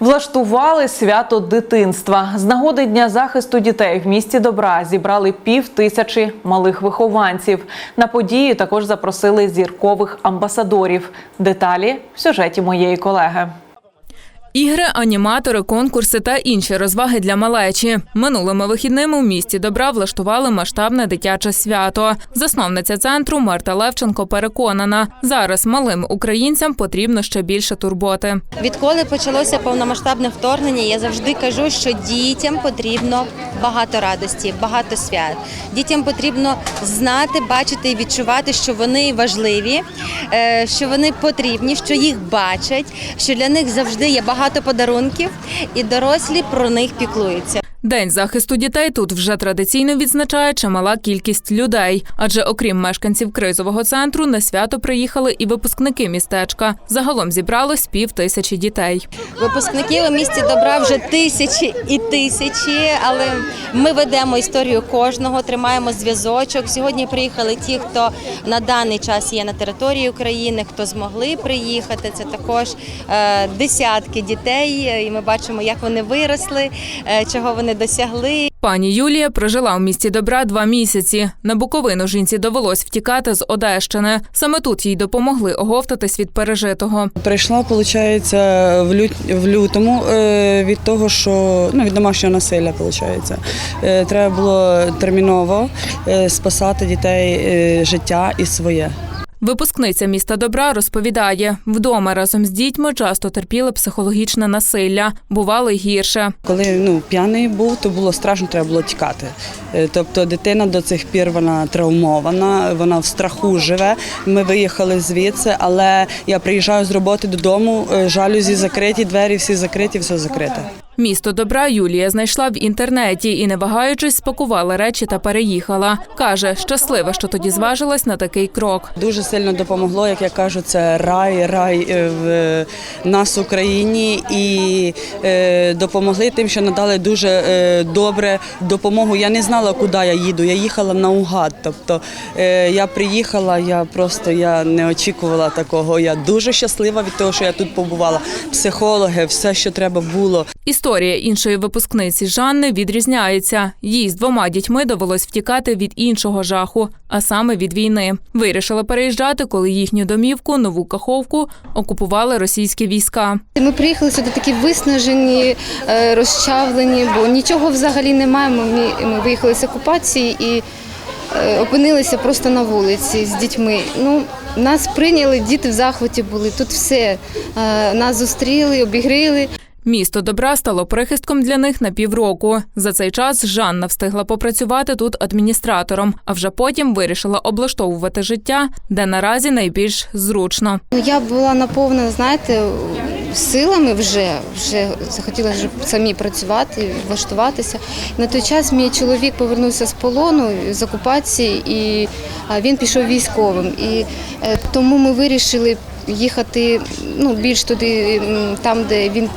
Влаштували свято дитинства. З нагоди Дня захисту дітей в місті добра зібрали пів тисячі малих вихованців. На події також запросили зіркових амбасадорів. Деталі в сюжеті моєї колеги. Ігри, аніматори, конкурси та інші розваги для малечі. Минулими вихідними у місті добра влаштували масштабне дитяче свято. Засновниця центру Марта Левченко переконана, зараз малим українцям потрібно ще більше турботи. Відколи почалося повномасштабне вторгнення, я завжди кажу, що дітям потрібно багато радості, багато свят. Дітям потрібно знати, бачити і відчувати, що вони важливі, е, що вони потрібні, що їх бачать, що для них завжди є багато подарунків, і дорослі про них піклуються. День захисту дітей тут вже традиційно відзначає чимала кількість людей. Адже окрім мешканців кризового центру, на свято приїхали і випускники містечка. Загалом зібралось пів тисячі дітей. Випускників у місті добра вже тисячі і тисячі, але ми ведемо історію кожного, тримаємо зв'язочок. Сьогодні приїхали ті, хто на даний час є на території України, хто змогли приїхати. Це також е, десятки дітей, і ми бачимо, як вони виросли, е, чого вони досягли. Пані Юлія прожила у місті добра два місяці. На Буковину жінці довелось втікати з Одещини. Саме тут їй допомогли оговтатись від пережитого. Прийшла, виходить, в, лют, в лютому е, від того, що ну, від домашнього насилля, виходить. Е, Треба було терміново е, спасати дітей життя і своє. Випускниця міста добра розповідає, вдома разом з дітьми часто терпіли психологічне насилля, бувало й гірше. Коли ну, п'яний був, то було страшно, треба було тікати. Е, Тобто дитина до цих пір вона травмована, вона в страху живе. Ми виїхали звідси, але я приїжджаю з роботи додому, е, жалюзі закриті, двері всі закриті, все закрите. Місто добра Юлія знайшла в інтернеті і, не вагаючись, спакувала речі та переїхала. Каже, щаслива, що тоді зважилась на такий крок. Дуже сильно допомогло, як я кажу, це рай, рай е, в е, нас в Україні і е, допомогли тим, що надали дуже добре допомогу. Я не знала, куди я їду. Я їхала наугад. Тобто я приїхала, я просто я не очікувала такого. Я дуже щаслива від того, що я тут побувала. Психологи, все, що треба було. Історія іншої випускниці Жанни відрізняється. Їй з двома дітьми довелось втікати від іншого жаху, а саме від війни. Вирішила переїжджати, коли їхню домівку, нову каховку, окупували російські війська. Ми приїхали сюди такі виснажені, е, розчавлені, бо нічого взагалі немає. Ми, ми виїхали з окупації і е, опинилися просто на вулиці з дітьми. Ну, нас прийняли, діти в захваті були. Тут все. Е, Нас зустріли, обігріли. Місто добра стало прихистком для них на півроку. За цей час Жанна встигла попрацювати тут адміністратором, а вже потім вирішила облаштовувати життя, де наразі найбільш зручно. Ну, Я була наповнена, знаєте, силами вже, вже захотіла вже самі працювати, влаштуватися. На той час мій чоловік повернувся з полону, з окупації, і він пішов військовим. І е, тому ми вирішили їхати ну, більш туди, там, де він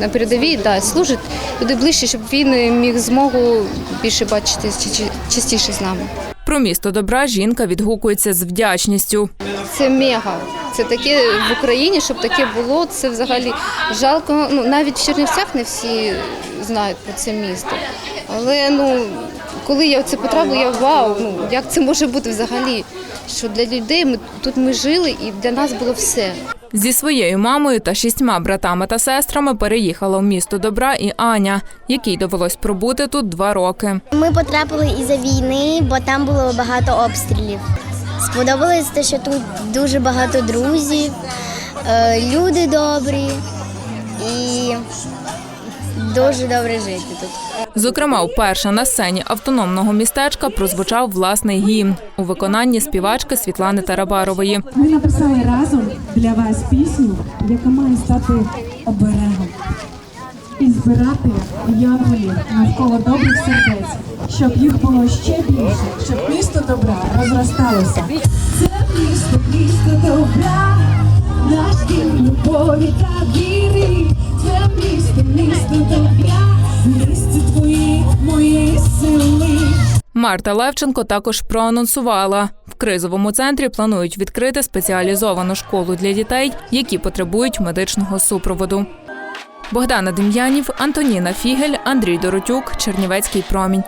на передовій да, служить, туди ближче, щоб він міг змогу більше бачити чи- чи- частіше з нами. Про місто добра жінка відгукується з вдячністю. Це мега. Це таке в Україні, щоб таке було. Це взагалі жалко. Ну навіть в Чернівцях не всі знають про це місто. Але ну коли я в це потрапила, я вау, ну як це може бути взагалі? Що для людей ми тут ми жили, і для нас було все. Зі своєю мамою та шістьма братами та сестрами переїхала в місто добра і Аня, якій довелось пробути тут два роки. Ми потрапили із-за війни, бо там було багато обстрілів. Сподобалось те, що тут дуже багато друзів, е, люди добрі і дуже добре жити тут. Зокрема, вперше на сцені автономного містечка прозвучав власний гімн у виконанні співачки Світлани Тарабарової. Ми написали разом для вас пісню, яка має стати оберегом і збирати янголів навколо добрих сердець, щоб їх було ще більше, щоб місто добра розросталося. Це місто, місто добра, наш дім любові та віри. Марта Левченко також проанонсувала. В кризовому центрі планують відкрити спеціалізовану школу для дітей, які потребують медичного супроводу. Богдана Дем'янів, Антоніна Фігель, Андрій Доротюк, Чернівецький промінь.